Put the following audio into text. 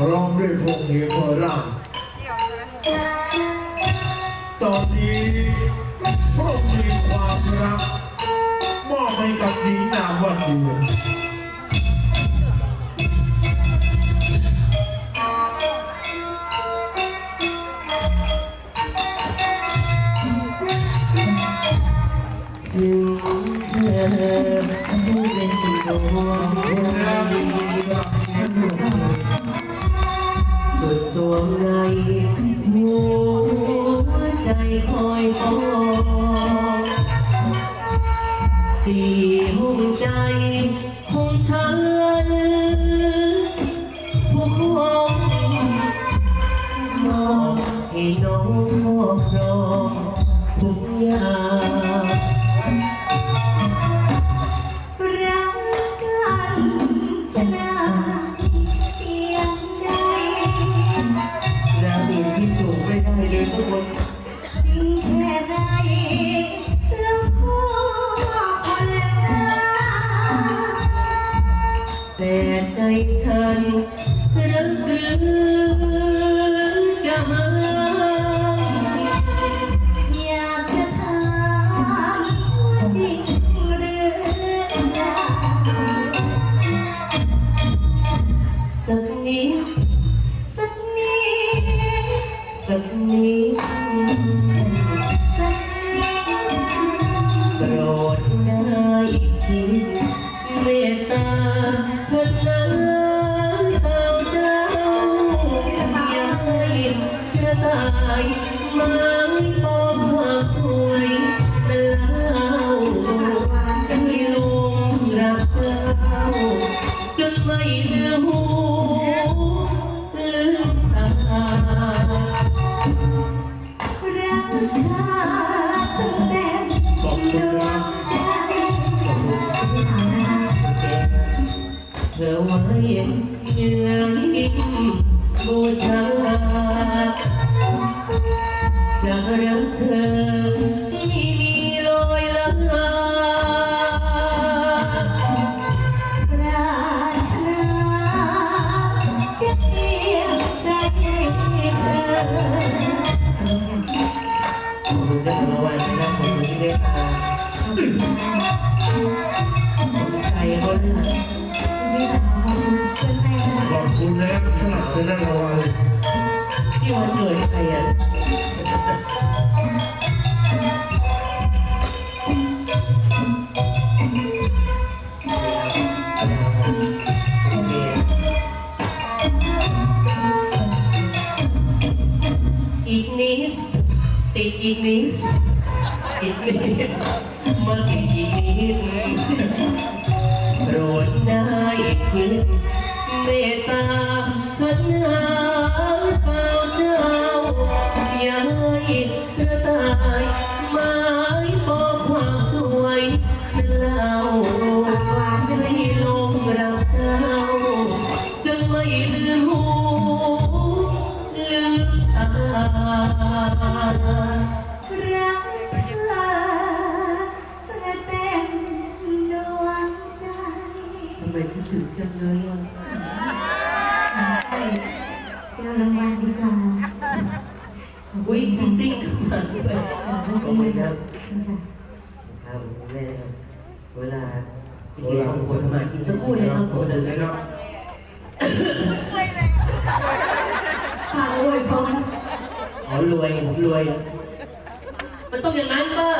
ร้องด้วยพงเฮเมราตอนนี้พระองค์มีความรักมอบให้กับหญิงนามว่าเดือนถึงเธอผู้เป็นตัวและมีรักเสียงหนุ่ม สุดสวงในหัวใจคอยพอสี่ห้องใจของฉัน ฉันรักหรือจะหา อยากจะถามว่าจริงหรือเปล่า สักนิด สักนิด สักนิด ไม้ปองความสวยแล้วให้ลงรักเราจนไม่เหลือหูลืมตารักเธอจนเต็มขอบคุณครับใจเธอไว้เหนื่อยอิ่มบูชาจ รักเธอไม่มีลอยลาปรารถนาจะเพียงใจให้เธอขอบคุณได้ราวัลนะครับขอบคุณที่เมตตาสนใจเขาเลยพี่สาวเป็นไปได้ขอบคุณและสนับสนุนรางวัลที่ อีกนิดอีกนิดมาอีกอีกนิดโปรดได้คิดเมตตา ถึงจังเลยอะเดี๋ยวรางวัลดีกว่าอุ้ยมีซิ่งเข้ามาด้วยขอบคุณครับค่ะครับคุณแม่ครับเวลาเวกับคนมากินสักครู่นะครับผมเลเลยยนะนะคครัรับบฝากอวยพรขอรวยผมรวย มันต้องอย่างนั้นป้า